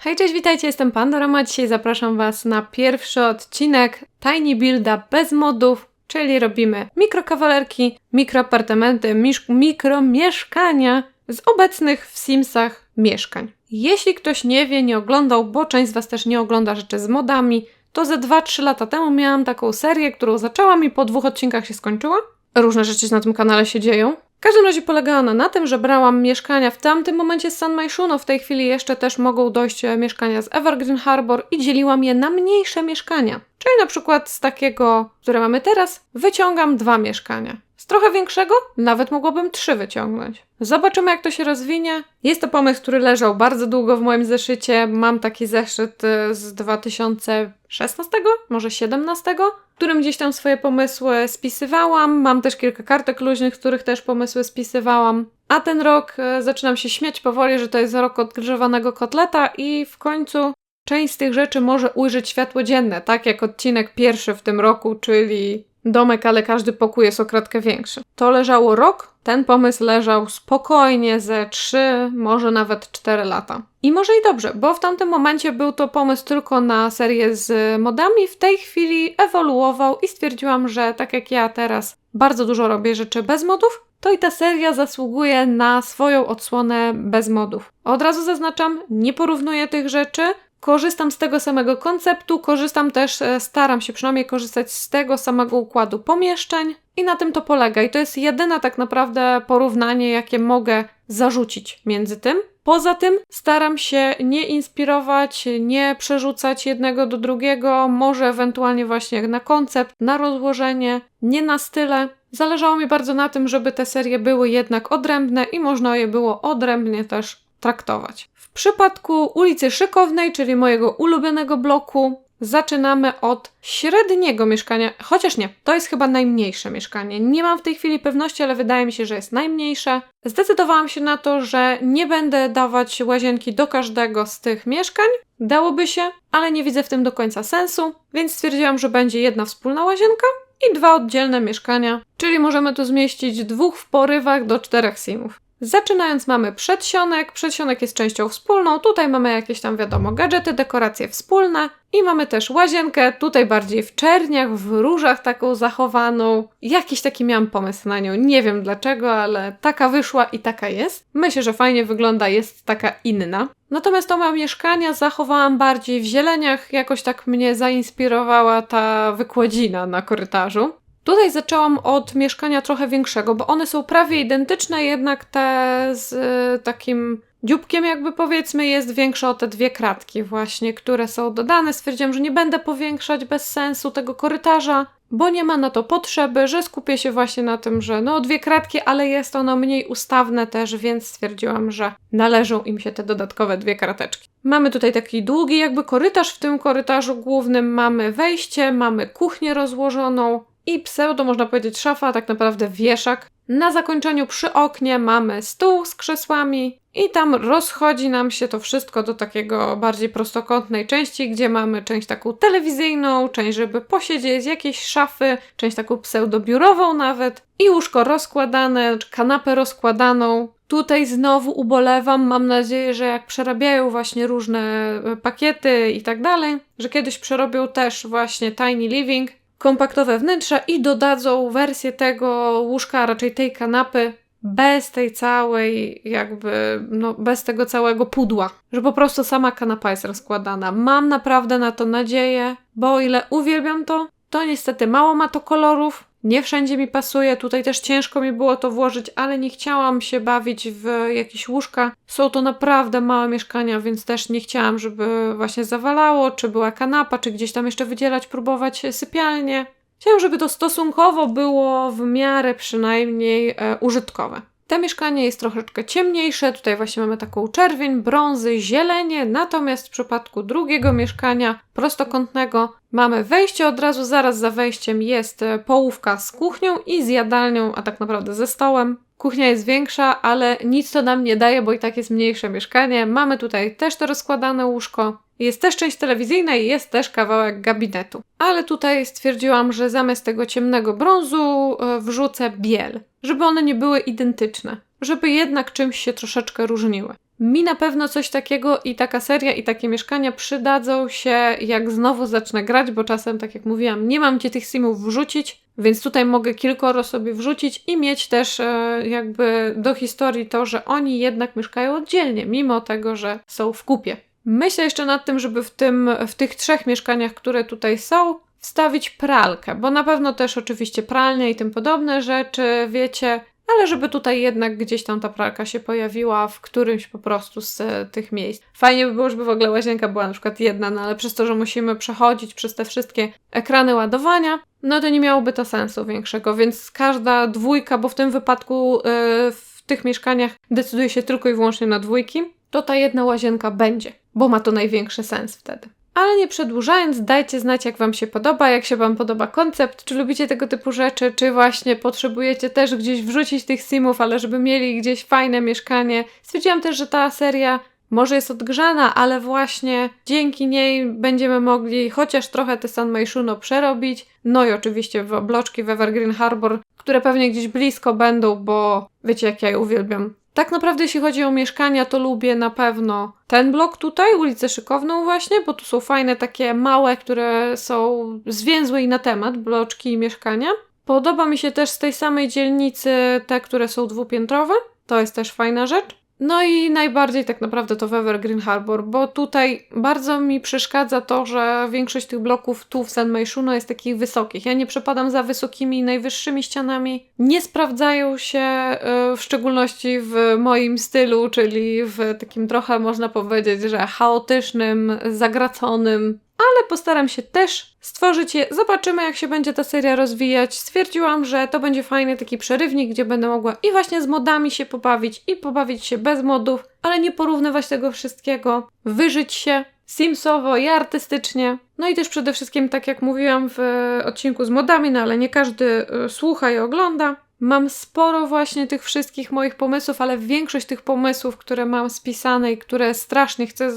Hej, cześć, witajcie, jestem Pandorama. Dzisiaj zapraszam Was na pierwszy odcinek Tiny Builda bez modów, czyli robimy mikrokawalerki, mikroapartamenty, mikromieszkania z obecnych w Simsach mieszkań. Jeśli ktoś nie wie, nie oglądał, bo część z Was też nie ogląda rzeczy z modami, to ze 2-3 lata temu miałam taką serię, którą zaczęłam i po dwóch odcinkach się skończyła. Różne rzeczy na tym kanale się dzieją. W każdym razie polegała ona na tym, że brałam mieszkania w tamtym momencie z San Maishuno, w tej chwili jeszcze też mogą dojść e, mieszkania z Evergreen Harbor i dzieliłam je na mniejsze mieszkania. Czyli na przykład z takiego, które mamy teraz, wyciągam dwa mieszkania. Z trochę większego nawet mogłabym trzy wyciągnąć. Zobaczymy, jak to się rozwinie. Jest to pomysł, który leżał bardzo długo w moim zeszycie. Mam taki zeszyt y, z 2016, może 17, w którym gdzieś tam swoje pomysły spisywałam. Mam też kilka kartek luźnych, w których też pomysły spisywałam. A ten rok y, zaczynam się śmiać powoli, że to jest rok odgrzewanego kotleta i w końcu część z tych rzeczy może ujrzeć światło dzienne, tak jak odcinek pierwszy w tym roku, czyli domek, ale każdy pokój jest o kratkę większy. To leżało rok, ten pomysł leżał spokojnie ze 3, może nawet 4 lata. I może i dobrze, bo w tamtym momencie był to pomysł tylko na serię z modami, w tej chwili ewoluował i stwierdziłam, że tak jak ja teraz bardzo dużo robię rzeczy bez modów, to i ta seria zasługuje na swoją odsłonę bez modów. Od razu zaznaczam, nie porównuję tych rzeczy, korzystam z tego samego konceptu, korzystam też, e, staram się przynajmniej korzystać z tego samego układu pomieszczeń i na tym to polega. I to jest jedyne tak naprawdę porównanie, jakie mogę zarzucić między tym. Poza tym staram się nie inspirować, nie przerzucać jednego do drugiego, może ewentualnie właśnie na koncept, na rozłożenie, nie na style. Zależało mi bardzo na tym, żeby te serie były jednak odrębne i można je było odrębnie też traktować. W przypadku ulicy Szykownej, czyli mojego ulubionego bloku, zaczynamy od średniego mieszkania, chociaż nie, to jest chyba najmniejsze mieszkanie. Nie mam w tej chwili pewności, ale wydaje mi się, że jest najmniejsze. Zdecydowałam się na to, że nie będę dawać łazienki do każdego z tych mieszkań. Dałoby się, ale nie widzę w tym do końca sensu, więc stwierdziłam, że będzie jedna wspólna łazienka i dwa oddzielne mieszkania, czyli możemy tu zmieścić dwóch w porywach do czterech simów. Zaczynając mamy przedsionek, przedsionek jest częścią wspólną, tutaj mamy jakieś tam wiadomo gadżety, dekoracje wspólne i mamy też łazienkę, tutaj bardziej w czerniach, w różach taką zachowaną. Jakiś taki miałam pomysł na nią, nie wiem dlaczego, ale taka wyszła i taka jest. Myślę, że fajnie wygląda, jest taka inna. Natomiast to mieszkania zachowałam bardziej w zieleniach, jakoś tak mnie zainspirowała ta wykładzina na korytarzu. Tutaj zaczęłam od mieszkania trochę większego, bo one są prawie identyczne, jednak te z y, takim dzióbkiem jakby powiedzmy jest większe o te dwie kratki właśnie, które są dodane. Stwierdziłam, że nie będę powiększać bez sensu tego korytarza, bo nie ma na to potrzeby, że skupię się właśnie na tym, że no dwie kratki, ale jest ono mniej ustawne też, więc stwierdziłam, że należą im się te dodatkowe dwie krateczki. Mamy tutaj taki długi jakby korytarz, w tym korytarzu głównym mamy wejście, mamy kuchnię rozłożoną, i pseudo, można powiedzieć, szafa, tak naprawdę wieszak. Na zakończeniu przy oknie mamy stół z krzesłami i tam rozchodzi nam się to wszystko do takiego bardziej prostokątnej części, gdzie mamy część taką telewizyjną, część, żeby posiedzieć, jakieś szafy, część taką pseudobiurową nawet i łóżko rozkładane, kanapę rozkładaną. Tutaj znowu ubolewam, mam nadzieję, że jak przerabiają właśnie różne e, pakiety i tak dalej, że kiedyś przerobią też właśnie Tiny Living, kompaktowe wnętrza i dodadzą wersję tego łóżka, a raczej tej kanapy bez tej całej, jakby, no, bez tego całego pudła, że po prostu sama kanapa jest rozkładana. Mam naprawdę na to nadzieję, bo o ile uwielbiam to, to niestety mało ma to kolorów, nie wszędzie mi pasuje, tutaj też ciężko mi było to włożyć, ale nie chciałam się bawić w jakieś łóżka. Są to naprawdę małe mieszkania, więc też nie chciałam, żeby właśnie zawalało, czy była kanapa, czy gdzieś tam jeszcze wydzielać, próbować sypialnię. Chciałam, żeby to stosunkowo było w miarę przynajmniej e, użytkowe. To mieszkanie jest troszeczkę ciemniejsze, tutaj właśnie mamy taką czerwień, brązy, zielenie, natomiast w przypadku drugiego mieszkania prostokątnego mamy wejście od razu, zaraz za wejściem jest e, połówka z kuchnią i z jadalnią, a tak naprawdę ze stołem. Kuchnia jest większa, ale nic to nam nie daje, bo i tak jest mniejsze mieszkanie. Mamy tutaj też to rozkładane łóżko. Jest też część telewizyjna i jest też kawałek gabinetu. Ale tutaj stwierdziłam, że zamiast tego ciemnego brązu e, wrzucę biel, żeby one nie były identyczne, żeby jednak czymś się troszeczkę różniły. Mi na pewno coś takiego i taka seria i takie mieszkania przydadzą się, jak znowu zacznę grać, bo czasem, tak jak mówiłam, nie mam gdzie tych simów wrzucić, więc tutaj mogę kilkoro sobie wrzucić i mieć też e, jakby do historii to, że oni jednak mieszkają oddzielnie, mimo tego, że są w kupie. Myślę jeszcze nad tym, żeby w, tym, w tych trzech mieszkaniach, które tutaj są, wstawić pralkę, bo na pewno też oczywiście pralnie i tym podobne rzeczy, wiecie, ale żeby tutaj jednak gdzieś tam ta pralka się pojawiła w którymś po prostu z e, tych miejsc. Fajnie by było, żeby w ogóle łazienka była na przykład jedna, no ale przez to, że musimy przechodzić przez te wszystkie ekrany ładowania, no to nie miałoby to sensu większego, więc każda dwójka, bo w tym wypadku yy, w tych mieszkaniach decyduje się tylko i wyłącznie na dwójki, to ta jedna łazienka będzie, bo ma to największy sens wtedy. Ale nie przedłużając, dajcie znać, jak Wam się podoba, jak się Wam podoba koncept, czy lubicie tego typu rzeczy, czy właśnie potrzebujecie też gdzieś wrzucić tych simów, ale żeby mieli gdzieś fajne mieszkanie. Stwierdziłam też, że ta seria może jest odgrzana, ale właśnie dzięki niej będziemy mogli chociaż trochę te San Maishuno przerobić. No i oczywiście w bloczki w Evergreen Harbor, które pewnie gdzieś blisko będą, bo wiecie jak ja je uwielbiam. Tak naprawdę, jeśli chodzi o mieszkania, to lubię na pewno ten blok tutaj, ulicę Szykowną właśnie, bo tu są fajne takie małe, które są zwięzłe i na temat, bloczki i mieszkania. Podoba mi się też z tej samej dzielnicy te, które są dwupiętrowe. To jest też fajna rzecz. No i najbardziej tak naprawdę to w Evergreen Harbor, bo tutaj bardzo mi przeszkadza to, że większość tych bloków tu w San Meishuno jest takich wysokich. Ja nie przepadam za wysokimi, najwyższymi ścianami. Nie sprawdzają się y, w szczególności w moim stylu, czyli w takim trochę można powiedzieć, że chaotycznym, zagraconym, postaram się też stworzyć je. Zobaczymy, jak się będzie ta seria rozwijać. Stwierdziłam, że to będzie fajny taki przerywnik, gdzie będę mogła i właśnie z modami się pobawić, i pobawić się bez modów, ale nie porównywać tego wszystkiego, wyżyć się simsowo i artystycznie. No i też przede wszystkim, tak jak mówiłam w odcinku z modami, no ale nie każdy y, słucha i ogląda. Mam sporo właśnie tych wszystkich moich pomysłów, ale większość tych pomysłów, które mam spisane i które strasznie chcę,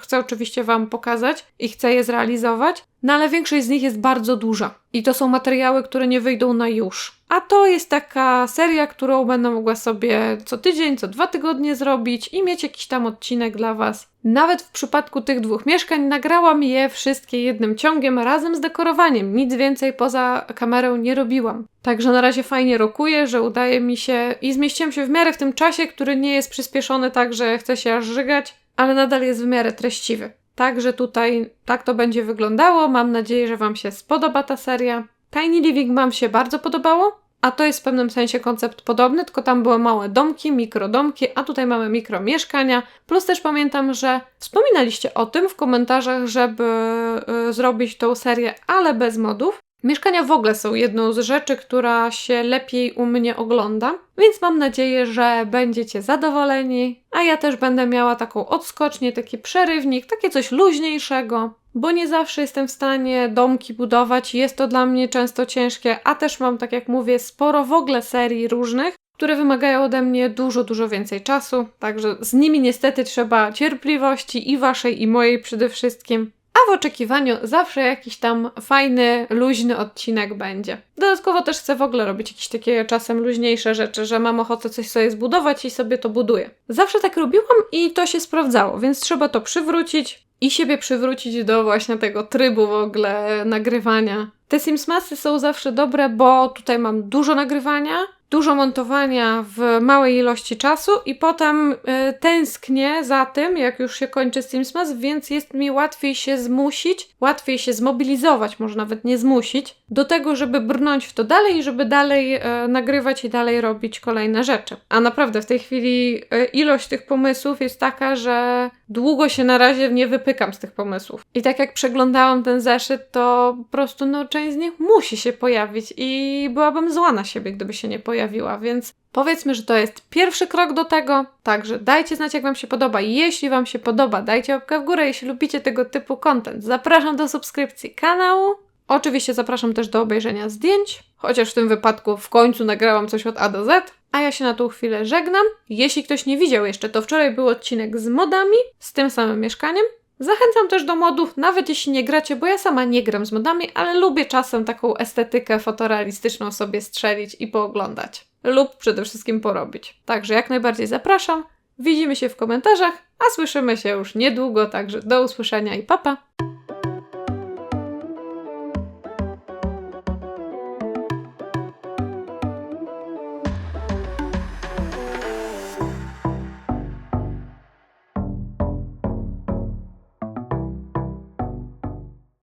chcę oczywiście Wam pokazać i chcę je zrealizować, no ale większość z nich jest bardzo duża. I to są materiały, które nie wyjdą na już. A to jest taka seria, którą będę mogła sobie co tydzień, co dwa tygodnie zrobić i mieć jakiś tam odcinek dla Was. Nawet w przypadku tych dwóch mieszkań nagrałam je wszystkie jednym ciągiem razem z dekorowaniem. Nic więcej poza kamerą nie robiłam. Także na razie fajnie rokuję, że udaje mi się i zmieściłam się w miarę w tym czasie, który nie jest przyspieszony tak, że chce się aż żygać, ale nadal jest w miarę treściwy. Także tutaj tak to będzie wyglądało. Mam nadzieję, że Wam się spodoba ta seria. Tiny Living Wam się bardzo podobało, a to jest w pewnym sensie koncept podobny, tylko tam były małe domki, mikrodomki, a tutaj mamy mikromieszkania. Plus też pamiętam, że wspominaliście o tym w komentarzach, żeby y, zrobić tą serię, ale bez modów. Mieszkania w ogóle są jedną z rzeczy, która się lepiej u mnie ogląda, więc mam nadzieję, że będziecie zadowoleni, a ja też będę miała taką odskocznię, taki przerywnik, takie coś luźniejszego, bo nie zawsze jestem w stanie domki budować, jest to dla mnie często ciężkie, a też mam, tak jak mówię, sporo w ogóle serii różnych, które wymagają ode mnie dużo, dużo więcej czasu, także z nimi niestety trzeba cierpliwości i waszej, i mojej przede wszystkim a w oczekiwaniu zawsze jakiś tam fajny, luźny odcinek będzie. Dodatkowo też chcę w ogóle robić jakieś takie czasem luźniejsze rzeczy, że mam ochotę coś sobie zbudować i sobie to buduję. Zawsze tak robiłam i to się sprawdzało, więc trzeba to przywrócić i siebie przywrócić do właśnie tego trybu w ogóle nagrywania. Te Simsmasy są zawsze dobre, bo tutaj mam dużo nagrywania, dużo montowania w małej ilości czasu i potem y, tęsknię za tym, jak już się kończy SteamSmas, więc jest mi łatwiej się zmusić, łatwiej się zmobilizować, może nawet nie zmusić, do tego, żeby brnąć w to dalej i żeby dalej y, nagrywać i dalej robić kolejne rzeczy. A naprawdę w tej chwili y, ilość tych pomysłów jest taka, że długo się na razie nie wypykam z tych pomysłów. I tak jak przeglądałam ten zeszyt, to po prostu no, część z nich musi się pojawić i byłabym zła na siebie, gdyby się nie pojawiła, więc powiedzmy, że to jest pierwszy krok do tego. Także dajcie znać, jak Wam się podoba. Jeśli Wam się podoba, dajcie łapkę w górę, jeśli lubicie tego typu content. Zapraszam do subskrypcji kanału. Oczywiście zapraszam też do obejrzenia zdjęć, chociaż w tym wypadku w końcu nagrałam coś od A do Z. A ja się na tą chwilę żegnam. Jeśli ktoś nie widział jeszcze, to wczoraj był odcinek z modami, z tym samym mieszkaniem. Zachęcam też do modów, nawet jeśli nie gracie, bo ja sama nie gram z modami, ale lubię czasem taką estetykę fotorealistyczną sobie strzelić i pooglądać. Lub przede wszystkim porobić. Także jak najbardziej zapraszam. Widzimy się w komentarzach, a słyszymy się już niedługo, także do usłyszenia i papa.